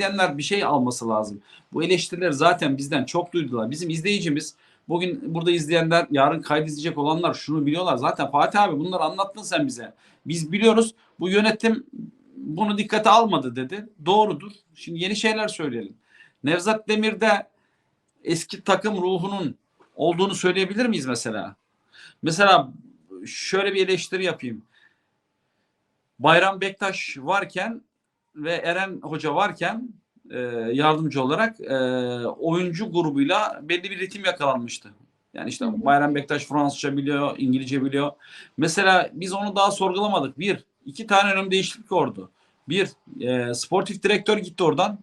izleyenler bir şey alması lazım. Bu eleştirileri zaten bizden çok duydular. Bizim izleyicimiz bugün burada izleyenler yarın kaydedecek olanlar şunu biliyorlar. Zaten Fatih abi bunları anlattın sen bize. Biz biliyoruz bu yönetim bunu dikkate almadı dedi. Doğrudur. Şimdi yeni şeyler söyleyelim. Nevzat Demir'de eski takım ruhunun olduğunu söyleyebilir miyiz mesela? Mesela şöyle bir eleştiri yapayım. Bayram Bektaş varken ve Eren Hoca varken e, yardımcı olarak e, oyuncu grubuyla belli bir ritim yakalanmıştı. Yani işte Bayram Bektaş Fransızca biliyor, İngilizce biliyor. Mesela biz onu daha sorgulamadık. Bir, iki tane önemli değişiklik oldu. Bir, e, sportif direktör gitti oradan.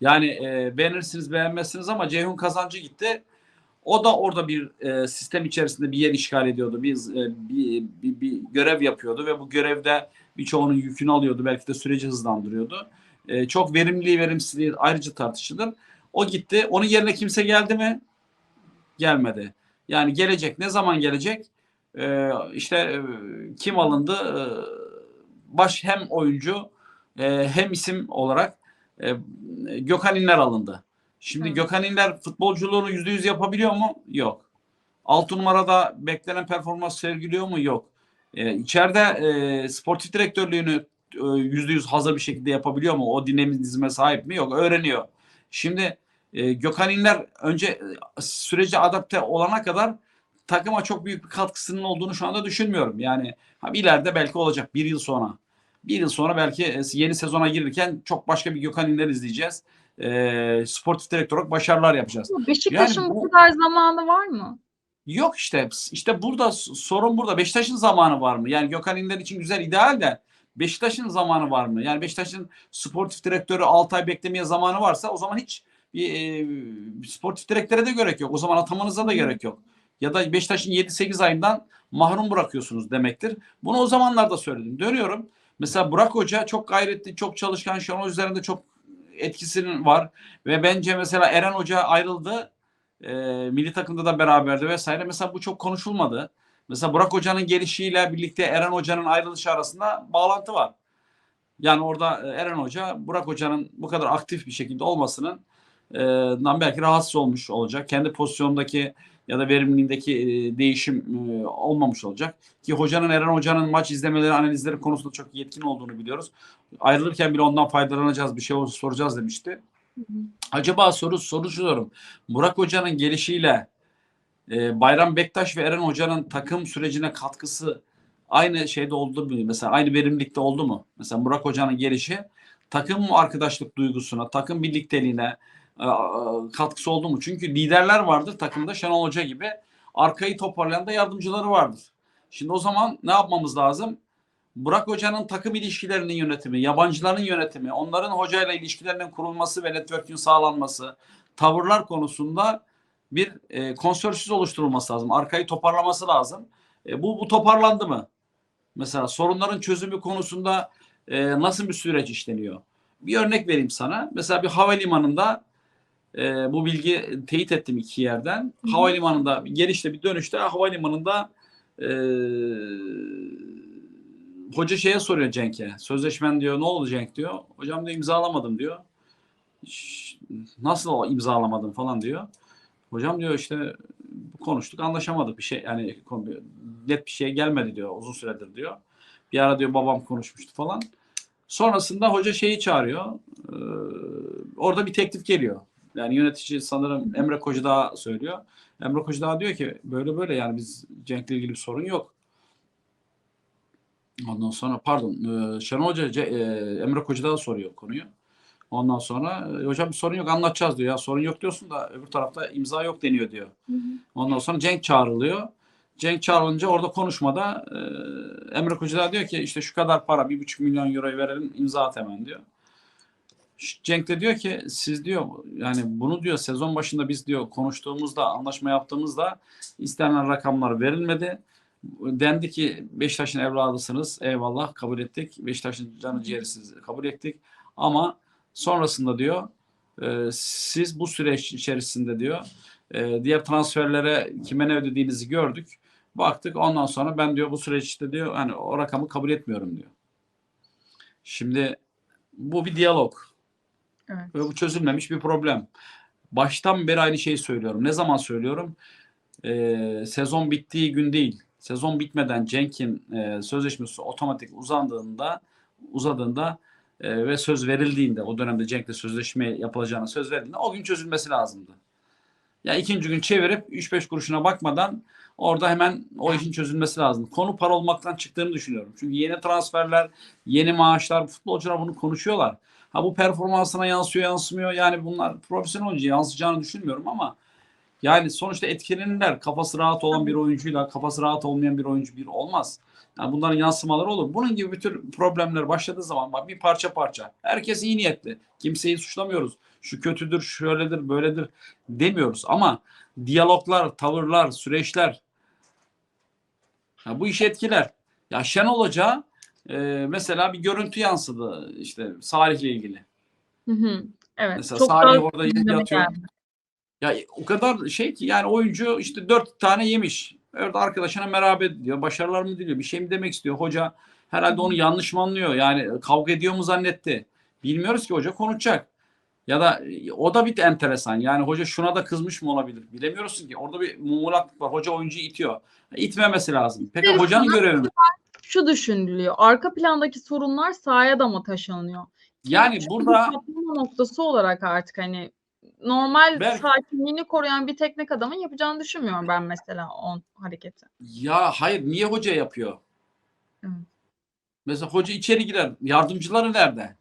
Yani e, beğenirsiniz beğenmezsiniz ama Ceyhun Kazancı gitti. O da orada bir e, sistem içerisinde bir yer işgal ediyordu. Bir, e, bir, bir, bir görev yapıyordu ve bu görevde birçoğunun yükünü alıyordu. Belki de süreci hızlandırıyordu. E, çok verimli verimsizliği ayrıca tartışılır. O gitti. Onun yerine kimse geldi mi? Gelmedi. Yani gelecek. Ne zaman gelecek? E, işte e, kim alındı? E, baş hem oyuncu e, hem isim olarak e, Gökhan İnler alındı. Şimdi Hı. Gökhan İnler futbolculuğunu yüzde yüz yapabiliyor mu? Yok. Altı numarada beklenen performans sergiliyor mu? Yok. Ee, içeride e, sportif direktörlüğünü e, yüzde yüz hazır bir şekilde yapabiliyor mu? O dinamizme sahip mi? Yok. Öğreniyor. Şimdi e, Gökhan İnler önce e, sürece adapte olana kadar takıma çok büyük bir katkısının olduğunu şu anda düşünmüyorum. Yani ha, ileride belki olacak bir yıl sonra. Bir yıl sonra belki e, yeni sezona girirken çok başka bir Gökhan İnler izleyeceğiz. E, sportif direktör olarak başarılar yapacağız. Beşiktaş'ın Yani bu- bu kadar zamanı var mı? Yok işte işte burada sorun burada. Beşiktaş'ın zamanı var mı? Yani Gökhan İnler için güzel ideal de Beşiktaş'ın zamanı var mı? Yani Beşiktaş'ın sportif direktörü 6 ay beklemeye zamanı varsa o zaman hiç bir e, sportif direktöre de gerek yok. O zaman atamanıza da gerek yok. Ya da Beşiktaş'ın 7-8 ayından mahrum bırakıyorsunuz demektir. Bunu o zamanlarda söyledim. Dönüyorum. Mesela Burak Hoca çok gayretli, çok çalışkan. Şenol üzerinde çok etkisinin var. Ve bence mesela Eren Hoca ayrıldı. E, milli takımda da beraberdi vesaire. Mesela bu çok konuşulmadı. Mesela Burak Hoca'nın gelişiyle birlikte Eren Hoca'nın ayrılışı arasında bağlantı var. Yani orada e, Eren Hoca Burak Hoca'nın bu kadar aktif bir şekilde olmasının e, belki rahatsız olmuş olacak. Kendi pozisyondaki ya da verimliliğindeki e, değişim e, olmamış olacak. Ki hocanın Eren Hoca'nın maç izlemeleri, analizleri konusunda çok yetkin olduğunu biliyoruz. Ayrılırken bile ondan faydalanacağız, bir şey soracağız demişti. Acaba soru soruyorum. Burak Hoca'nın gelişiyle e, Bayram Bektaş ve Eren Hoca'nın takım sürecine katkısı aynı şeyde oldu mu? Mesela aynı verimlilikte oldu mu? Mesela Burak Hoca'nın gelişi takım arkadaşlık duygusuna, takım birlikteliğine e, katkısı oldu mu? Çünkü liderler vardır takımda Şenol Hoca gibi. Arkayı toparlayan da yardımcıları vardır. Şimdi o zaman ne yapmamız lazım? Burak Hoca'nın takım ilişkilerinin yönetimi, yabancıların yönetimi, onların hocayla ilişkilerinin kurulması ve network'ün sağlanması, tavırlar konusunda bir e, konsorsiyum oluşturulması lazım. Arkayı toparlaması lazım. E, bu, bu toparlandı mı? Mesela sorunların çözümü konusunda e, nasıl bir süreç işleniyor? Bir örnek vereyim sana. Mesela bir havalimanında e, bu bilgi teyit ettim iki yerden. Hı hı. Havalimanında gelişte bir dönüşte havalimanında e, hoca şeye soruyor Cenk'e. Sözleşmen diyor ne oldu Cenk diyor. Hocam diyor imzalamadım diyor. "Şş, Nasıl o imzalamadın falan diyor. Hocam diyor işte konuştuk anlaşamadık bir şey yani net bir şey gelmedi diyor uzun süredir diyor. Bir ara diyor babam konuşmuştu falan. Sonrasında hoca şeyi çağırıyor. Ee, orada bir teklif geliyor. Yani yönetici sanırım Emre Kocadağ söylüyor. Emre Kocadağ diyor ki böyle böyle yani biz Cenk'le ilgili bir sorun yok. Ondan sonra pardon e, Şenol Hoca e, Emre Kocadağ soruyor konuyu. Ondan sonra e, hocam bir sorun yok anlatacağız diyor. Ya sorun yok diyorsun da öbür tarafta imza yok deniyor diyor. Ondan sonra Cenk çağrılıyor. Cenk çağrılınca orada konuşmada e, Emre Kocadağ diyor ki işte şu kadar para bir buçuk milyon euroyu verelim imza at hemen diyor. Cenk de diyor ki siz diyor yani bunu diyor sezon başında biz diyor konuştuğumuzda anlaşma yaptığımızda istenen rakamlar verilmedi. Dendi ki Beşiktaş'ın evladısınız eyvallah kabul ettik. Beşiktaş'ın canı ciğeri siz kabul ettik. Ama sonrasında diyor e, siz bu süreç içerisinde diyor e, diğer transferlere kime ne ödediğinizi gördük. Baktık ondan sonra ben diyor bu süreçte diyor hani o rakamı kabul etmiyorum diyor. Şimdi bu bir diyalog. Evet. Ve bu çözülmemiş bir problem. Baştan beri aynı şeyi söylüyorum. Ne zaman söylüyorum? Ee, sezon bittiği gün değil. Sezon bitmeden Cenk'in e, sözleşmesi otomatik uzandığında uzadığında e, ve söz verildiğinde o dönemde Cenk'le sözleşme yapılacağına söz verildiğinde o gün çözülmesi lazımdı. Ya ikinci gün çevirip 3-5 kuruşuna bakmadan orada hemen o işin çözülmesi lazım. Konu para olmaktan çıktığını düşünüyorum. Çünkü yeni transferler, yeni maaşlar, futbolcular bunu konuşuyorlar. Ha bu performansına yansıyor yansımıyor. Yani bunlar profesyonel oyuncu yansıyacağını düşünmüyorum ama yani sonuçta etkilenirler. Kafası rahat olan bir oyuncuyla kafası rahat olmayan bir oyuncu bir olmaz. Yani bunların yansımaları olur. Bunun gibi bir tür problemler başladığı zaman bak bir parça parça. Herkes iyi niyetli. Kimseyi suçlamıyoruz. Şu kötüdür, şöyledir, böyledir demiyoruz. Ama diyaloglar, tavırlar, süreçler ha, bu işi etkiler. Ya Şenol Hoca e, mesela bir görüntü yansıdı işte Salih'le ilgili. Hı hı. Evet. Mesela çok Salih orada yatıyor. geldi. Ya o kadar şey ki yani oyuncu işte dört tane yemiş. Orada arkadaşına merhaba diyor. Başarılar mı diliyor? Bir şey mi demek istiyor? Hoca herhalde onu yanlış mı anlıyor? Yani kavga ediyor mu zannetti? Bilmiyoruz ki hoca konuşacak. Ya da o da bir enteresan. Yani hoca şuna da kızmış mı olabilir? Bilemiyorsun ki. Orada bir mumulatlık var. Hoca oyuncuyu itiyor. İtmemesi lazım. Peki Evet, hocanın görevi mi? Şu düşünülüyor. Arka plandaki sorunlar sahaya da mı taşınıyor? Yani Çünkü burada noktası olarak artık hani normal Belki- sakinliğini koruyan bir teknik adamın yapacağını düşünmüyorum ben mesela on hareketi. Ya hayır niye hoca yapıyor? Evet. Mesela hoca içeri girer. Yardımcıları nerede?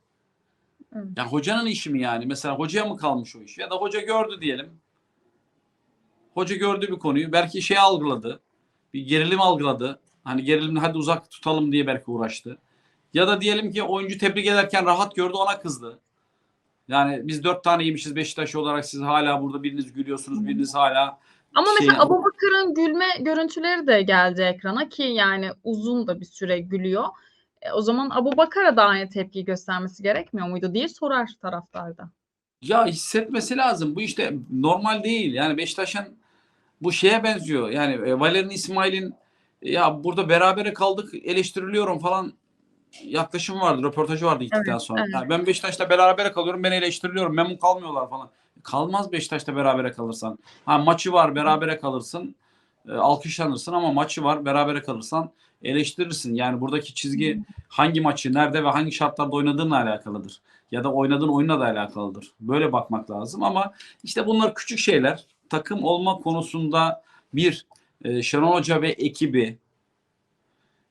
Evet. Ya hocanın işi mi yani? Mesela hocaya mı kalmış o iş? Ya da hoca gördü diyelim. Hoca gördü bir konuyu. Belki şey algıladı. Bir gerilim algıladı. Hani gerilimini hadi uzak tutalım diye belki uğraştı. Ya da diyelim ki oyuncu tebrik ederken rahat gördü ona kızdı. Yani biz dört tane yemişiz Beşiktaş olarak siz hala burada biriniz gülüyorsunuz biriniz hala Ama Şey- mesela Abubakar'ın gülme görüntüleri de geldi ekrana ki yani uzun da bir süre gülüyor. E, o zaman Abubakar'a da aynı tepki göstermesi gerekmiyor muydu diye sorar taraftarda. Ya hissetmesi lazım. Bu işte normal değil. Yani Beşiktaş'ın bu şeye benziyor. Yani e, Valerian İsmail'in ya burada berabere kaldık eleştiriliyorum falan yaklaşım vardı. Röportajı vardı gittikten Evet, sonra. evet. Yani ben Beşiktaş'ta berabere kalıyorum. Ben eleştiriliyorum. Memnun kalmıyorlar falan. Kalmaz Beşiktaş'ta berabere kalırsan. Ha maçı var berabere kalırsın. e, alkışlanırsın ama maçı var berabere kalırsan eleştirirsin. Yani buradaki çizgi hangi maçı nerede ve hangi şartlarda oynadığınla alakalıdır. Ya da oynadığın oyunla da alakalıdır. Böyle bakmak lazım ama işte bunlar küçük şeyler. Takım olma konusunda bir e, Şenol Hoca ve ekibi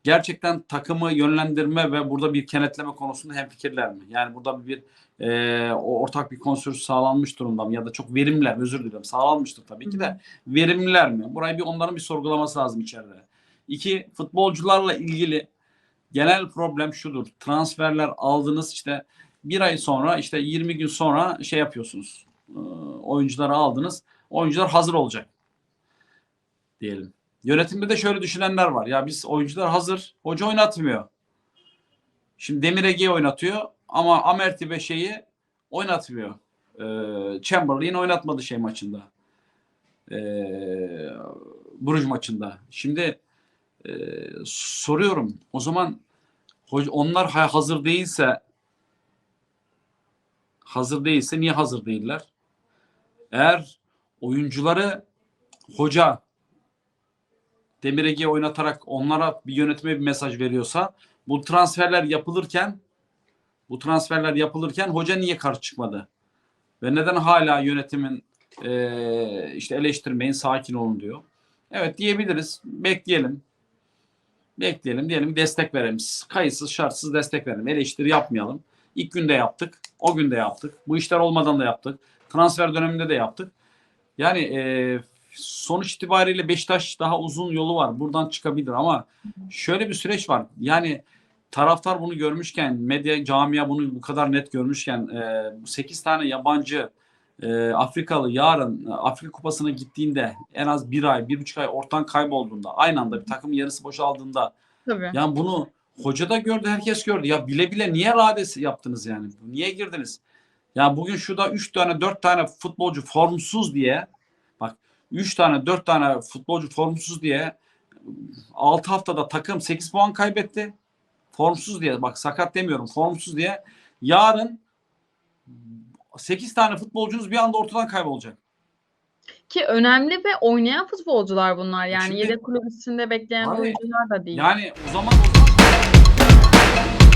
gerçekten takımı yönlendirme ve burada bir kenetleme konusunda hemfikirler mi? Yani burada bir e, ortak bir konsens sağlanmış durumda mı? Ya da çok verimliler, özür dilerim. Sağlanmıştır tabii ki de. Verimliler mi? Burayı bir onların bir sorgulaması lazım içeride. İki, futbolcularla ilgili genel problem şudur. Transferler aldınız işte bir ay sonra işte 20 gün sonra şey yapıyorsunuz. E, oyuncuları aldınız. Oyuncular hazır olacak diyelim. Yönetimde de şöyle düşünenler var. Ya biz oyuncular hazır. Hoca oynatmıyor. Şimdi Demir Ege'yi oynatıyor ama Amerti ve şeyi oynatmıyor. Ee, Chamberlain oynatmadı şey maçında. Ee, Bruges maçında. Şimdi e, soruyorum. O zaman onlar ha- hazır değilse hazır değilse niye hazır değiller? Eğer oyuncuları hoca Demir Ege'yi oynatarak onlara bir yönetime bir mesaj veriyorsa bu transferler yapılırken bu transferler yapılırken hoca niye karşı çıkmadı? Ve neden hala yönetimin eee, işte eleştirmeyin sakin olun diyor. Evet diyebiliriz. Bekleyelim. Bekleyelim diyelim destek verelim. Kayıtsız şartsız destek verelim. Eleştiri yapmayalım. İlk günde yaptık. O günde yaptık. Bu işler olmadan da yaptık. Transfer döneminde de yaptık. Yani eee sonuç itibariyle Beşiktaş daha uzun yolu var. Buradan çıkabilir ama şöyle bir süreç var. Yani taraftar bunu görmüşken, medya camia bunu bu kadar net görmüşken e, 8 tane yabancı e, Afrikalı yarın e, Afrika Kupası'na gittiğinde en az bir ay, bir buçuk ay ortadan kaybolduğunda aynı anda bir takımın yarısı boşaldığında Tabii. yani bunu hoca da gördü, herkes gördü. Ya bile bile niye radesi yaptınız yani? Niye girdiniz? Ya bugün şurada 3 tane 4 tane futbolcu formsuz diye bak 3 tane 4 tane futbolcu formsuz diye 6 haftada takım 8 puan kaybetti. Formsuz diye bak sakat demiyorum formsuz diye yarın 8 tane futbolcunuz bir anda ortadan kaybolacak. Ki önemli ve oynayan futbolcular bunlar. Yani Şimdi- yedek kulübesinde bekleyen Abi, oyuncular da değil. Yani o zaman o zaman